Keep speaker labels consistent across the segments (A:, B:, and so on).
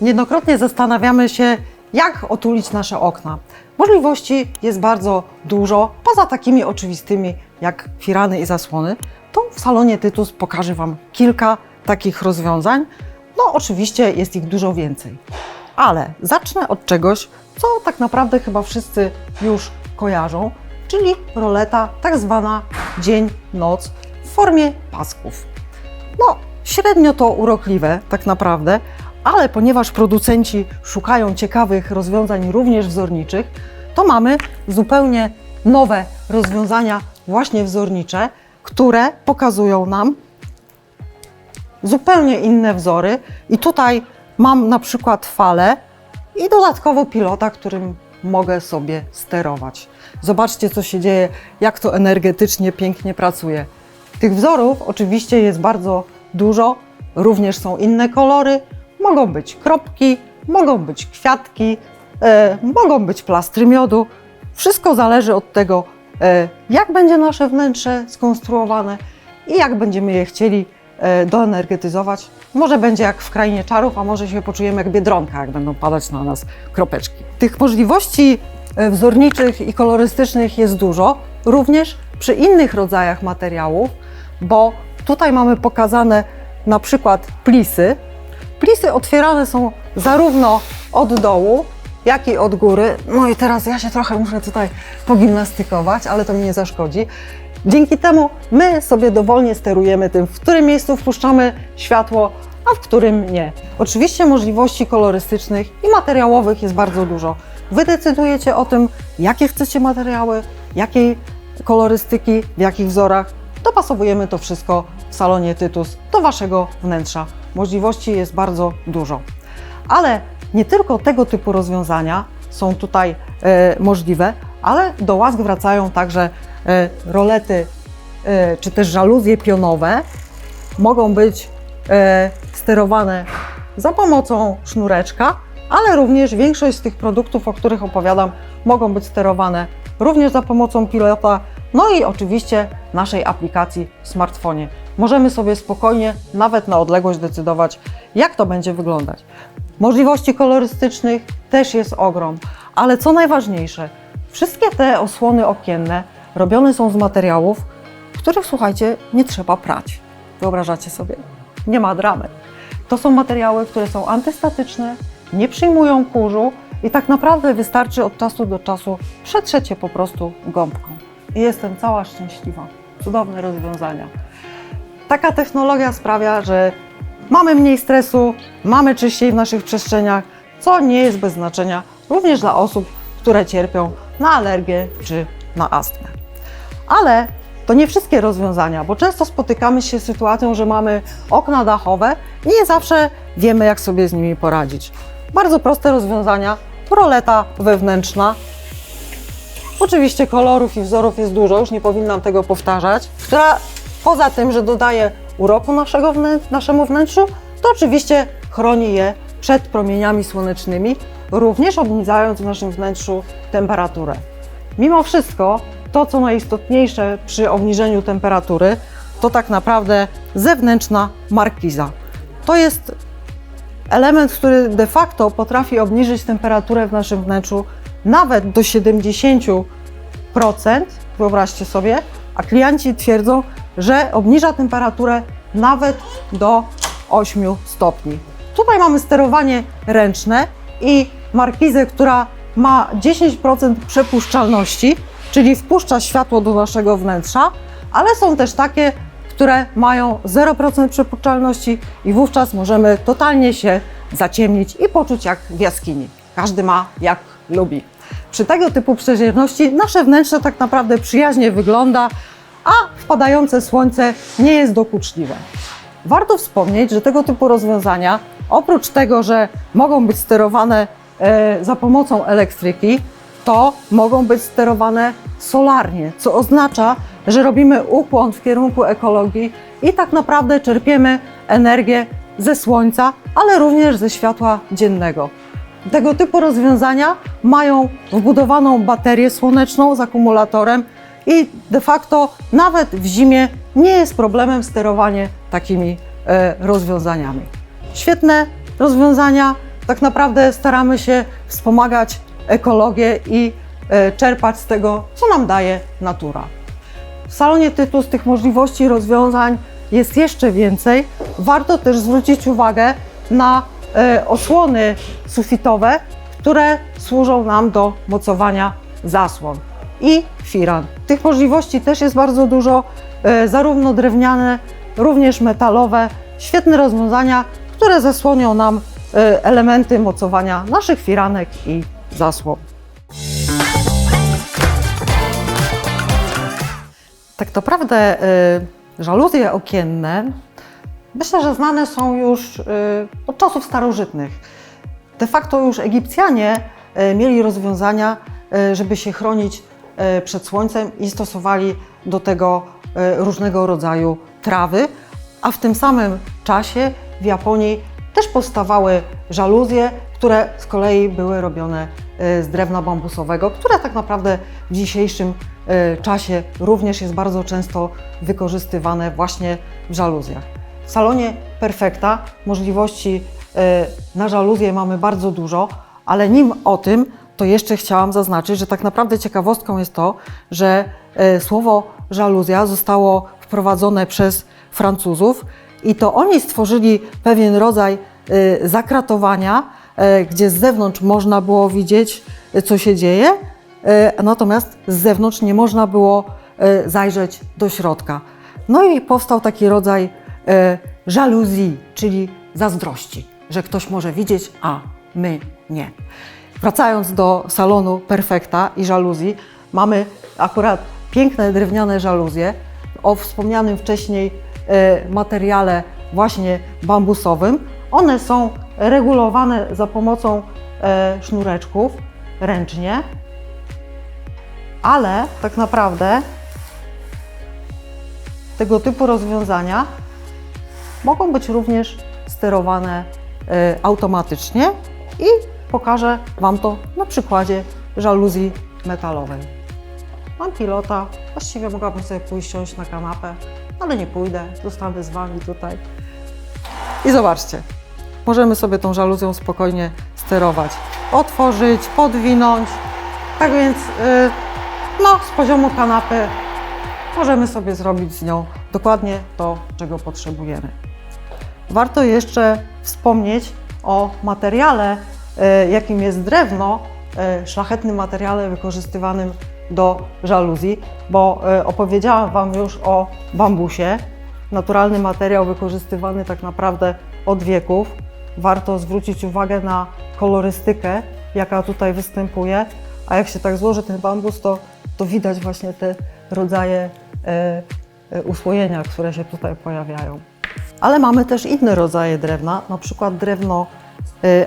A: Niejednokrotnie zastanawiamy się, jak otulić nasze okna. Możliwości jest bardzo dużo, poza takimi oczywistymi jak firany i zasłony. To w salonie Tytus pokażę Wam kilka takich rozwiązań. No, oczywiście jest ich dużo więcej. Ale zacznę od czegoś, co tak naprawdę chyba wszyscy już kojarzą, czyli roleta tak zwana dzień-noc w formie pasków. No, średnio to urokliwe, tak naprawdę, ale ponieważ producenci szukają ciekawych rozwiązań również wzorniczych, to mamy zupełnie nowe rozwiązania, właśnie wzornicze, które pokazują nam zupełnie inne wzory. I tutaj mam na przykład falę i dodatkowo pilota, którym mogę sobie sterować. Zobaczcie, co się dzieje, jak to energetycznie pięknie pracuje. Tych wzorów oczywiście jest bardzo dużo, również są inne kolory. Mogą być kropki, mogą być kwiatki, e, mogą być plastry miodu. Wszystko zależy od tego, e, jak będzie nasze wnętrze skonstruowane i jak będziemy je chcieli e, doenergetyzować. Może będzie jak w krainie czarów, a może się poczujemy jak biedronka, jak będą padać na nas kropeczki. Tych możliwości e, wzorniczych i kolorystycznych jest dużo, również przy innych rodzajach materiałów, bo tutaj mamy pokazane na przykład plisy. Plisy otwierane są zarówno od dołu, jak i od góry. No i teraz ja się trochę muszę tutaj pogimnastykować, ale to mi nie zaszkodzi. Dzięki temu my sobie dowolnie sterujemy tym, w którym miejscu wpuszczamy światło, a w którym nie. Oczywiście możliwości kolorystycznych i materiałowych jest bardzo dużo. Wy decydujecie o tym, jakie chcecie materiały, jakiej kolorystyki, w jakich wzorach. Dopasowujemy to wszystko w salonie Tytus do Waszego wnętrza. Możliwości jest bardzo dużo. Ale nie tylko tego typu rozwiązania są tutaj e, możliwe, ale do łask wracają także e, rolety e, czy też żaluzje pionowe. Mogą być sterowane za pomocą sznureczka, ale również większość z tych produktów, o których opowiadam, mogą być sterowane również za pomocą pilota, no i oczywiście naszej aplikacji w smartfonie. Możemy sobie spokojnie, nawet na odległość, decydować, jak to będzie wyglądać. Możliwości kolorystycznych też jest ogrom, ale co najważniejsze, wszystkie te osłony okienne robione są z materiałów, których słuchajcie, nie trzeba prać. Wyobrażacie sobie? Nie ma dramy. To są materiały, które są antystatyczne, nie przyjmują kurzu i tak naprawdę wystarczy od czasu do czasu przetrzeć je po prostu gąbką. I jestem cała szczęśliwa. Cudowne rozwiązania. Taka technologia sprawia, że mamy mniej stresu, mamy czyściej w naszych przestrzeniach, co nie jest bez znaczenia również dla osób, które cierpią na alergię czy na astmę. Ale to nie wszystkie rozwiązania, bo często spotykamy się z sytuacją, że mamy okna dachowe i nie zawsze wiemy, jak sobie z nimi poradzić. Bardzo proste rozwiązania roleta wewnętrzna. Oczywiście kolorów i wzorów jest dużo, już nie powinnam tego powtarzać, która poza tym, że dodaje uroku naszego naszemu wnętrzu, to oczywiście chroni je przed promieniami słonecznymi, również obniżając w naszym wnętrzu temperaturę. Mimo wszystko, to co najistotniejsze przy obniżeniu temperatury, to tak naprawdę zewnętrzna markiza. To jest element, który de facto potrafi obniżyć temperaturę w naszym wnętrzu nawet do 70%, wyobraźcie sobie, a klienci twierdzą, że obniża temperaturę nawet do 8 stopni. Tutaj mamy sterowanie ręczne i markizę, która ma 10% przepuszczalności, czyli wpuszcza światło do naszego wnętrza, ale są też takie, które mają 0% przepuszczalności i wówczas możemy totalnie się zaciemnić i poczuć jak w jaskini. Każdy ma jak lubi. Przy tego typu przezierności nasze wnętrze tak naprawdę przyjaźnie wygląda, a wpadające słońce nie jest dokuczliwe. Warto wspomnieć, że tego typu rozwiązania, oprócz tego, że mogą być sterowane e, za pomocą elektryki, to mogą być sterowane solarnie, co oznacza, że robimy ukłon w kierunku ekologii i tak naprawdę czerpiemy energię ze słońca, ale również ze światła dziennego. Tego typu rozwiązania mają wbudowaną baterię słoneczną z akumulatorem i de facto nawet w zimie nie jest problemem sterowanie takimi e, rozwiązaniami. Świetne rozwiązania, tak naprawdę staramy się wspomagać ekologię i e, czerpać z tego, co nam daje natura. W salonie Tytus tych możliwości rozwiązań jest jeszcze więcej. Warto też zwrócić uwagę na e, osłony sufitowe, które służą nam do mocowania zasłon i firan. Tych możliwości też jest bardzo dużo, e, zarówno drewniane, również metalowe. Świetne rozwiązania, które zasłonią nam e, elementy mocowania naszych firanek i zasłon. Tak naprawdę y, żaluzje okienne myślę, że znane są już od czasów starożytnych. De facto już Egipcjanie mieli rozwiązania, żeby się chronić przed słońcem i stosowali do tego y, różnego rodzaju trawy, a w tym samym czasie w Japonii też powstawały żaluzje, które z kolei były robione y, z drewna bambusowego, które tak naprawdę w dzisiejszym czasie również jest bardzo często wykorzystywane właśnie w żaluzjach. W salonie Perfekta możliwości na żaluzję mamy bardzo dużo, ale nim o tym, to jeszcze chciałam zaznaczyć, że tak naprawdę ciekawostką jest to, że y, słowo żaluzja zostało wprowadzone przez Francuzów i to oni stworzyli pewien rodzaj y, zakratowania, y, gdzie z zewnątrz można było widzieć, co się dzieje, natomiast z zewnątrz nie można było zajrzeć do środka. No i powstał taki rodzaj żaluzji, czyli zazdrości, że ktoś może widzieć, a my nie. Wracając do salonu Perfekta i żaluzji, mamy akurat piękne drewniane żaluzje o wspomnianym wcześniej e, materiale właśnie bambusowym. One są regulowane za pomocą e, sznureczków ręcznie, ale tak naprawdę tego typu rozwiązania mogą być również sterowane e, automatycznie i pokażę Wam to na przykładzie żaluzji metalowej. Mam pilota, właściwie mogłabym sobie pójść siąść na kanapę, ale nie pójdę, zostanę z Wami tutaj. I zobaczcie, możemy sobie tą żaluzją spokojnie sterować. Otworzyć, podwinąć. Tak więc, yy, no, z poziomu kanapy możemy sobie zrobić z nią dokładnie to, czego potrzebujemy. Warto jeszcze wspomnieć o materiale, jakim jest drewno, e, szlachetnym materiale wykorzystywanym do żaluzji, bo e, opowiedziałam Wam już o bambusie. Naturalny materiał wykorzystywany tak naprawdę od wieków. Warto zwrócić uwagę na kolorystykę, jaka tutaj występuje, a jak się tak złoży ten bambus, to, to widać właśnie te rodzaje e, e, usłojenia, które się tutaj pojawiają. Ale mamy też inne rodzaje drewna, na przykład drewno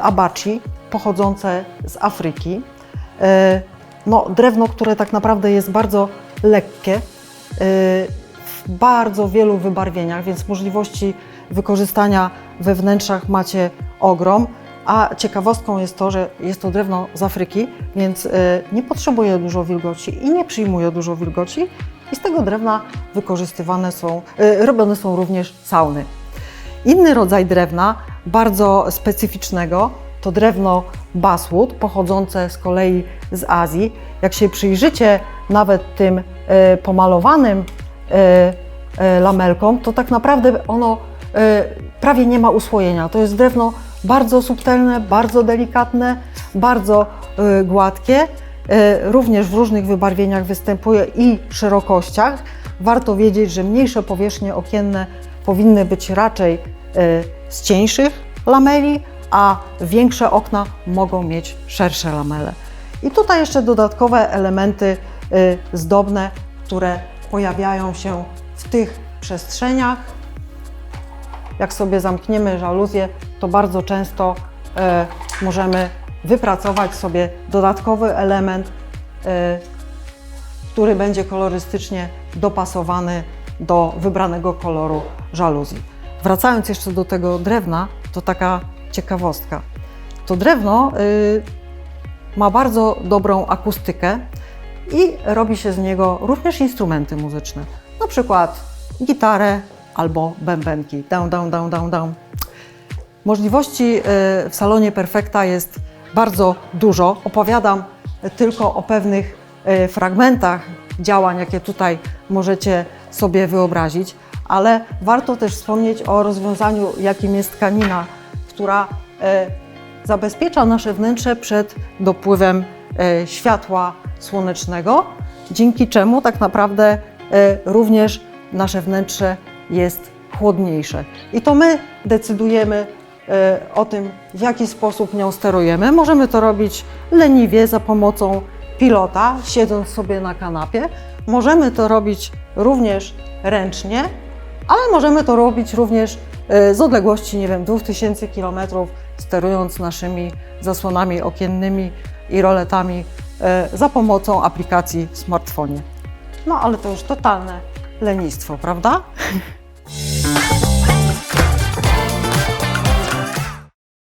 A: abaci pochodzące z Afryki. Y, No, drewno, które tak naprawdę jest bardzo lekkie, y, w bardzo wielu wybarwieniach, więc możliwości wykorzystania we wnętrzach macie ogrom. A ciekawostką jest to, że jest to drewno z Afryki, więc y, nie potrzebuje dużo wilgoci i nie przyjmuje dużo wilgoci. I z tego drewna wykorzystywane są, robione są również sauny. Inny rodzaj drewna, bardzo specyficznego, to drewno basswood, pochodzące z kolei z Azji. Jak się przyjrzycie nawet tym e, pomalowanym e, e, lamelkom, to tak naprawdę ono prawie nie ma usłojenia. To jest drewno bardzo subtelne, bardzo delikatne, bardzo gładkie. Również w różnych wybarwieniach występuje i szerokościach. Warto wiedzieć, że mniejsze powierzchnie okienne powinny być raczej z cieńszych lameli, a większe okna mogą mieć szersze lamele. I tutaj jeszcze dodatkowe elementy y, zdobne, które pojawiają się w tych przestrzeniach. Jak sobie zamkniemy żaluzję, to bardzo często e, możemy wypracować sobie dodatkowy element, e, który będzie kolorystycznie dopasowany do wybranego koloru żaluzji. Wracając jeszcze do tego drewna, to taka ciekawostka. To drewno y, ma bardzo dobrą akustykę i robi się z niego również instrumenty muzyczne. Na przykład gitarę albo bębenki. Down, down, down, down, down. Możliwości y, w salonie Perfekta jest bardzo dużo. Opowiadam tylko o pewnych y, fragmentach działań, jakie tutaj możecie sobie wyobrazić, ale warto też wspomnieć o rozwiązaniu, jakim jest tkanina, która y, zabezpiecza nasze wnętrze przed dopływem y, światła słonecznego, dzięki czemu tak naprawdę y, również nasze wnętrze jest chłodniejsze. I to my decydujemy e, o tym, w jaki sposób nią sterujemy. Możemy to robić leniwie za pomocą pilota, siedząc sobie na kanapie. Możemy to robić również ręcznie, ale możemy to robić również e, z odległości, nie wiem, 2000 km, sterując naszymi zasłonami okiennymi i roletami e, za pomocą aplikacji w smartfonie. No ale to już totalne lenistwo, prawda?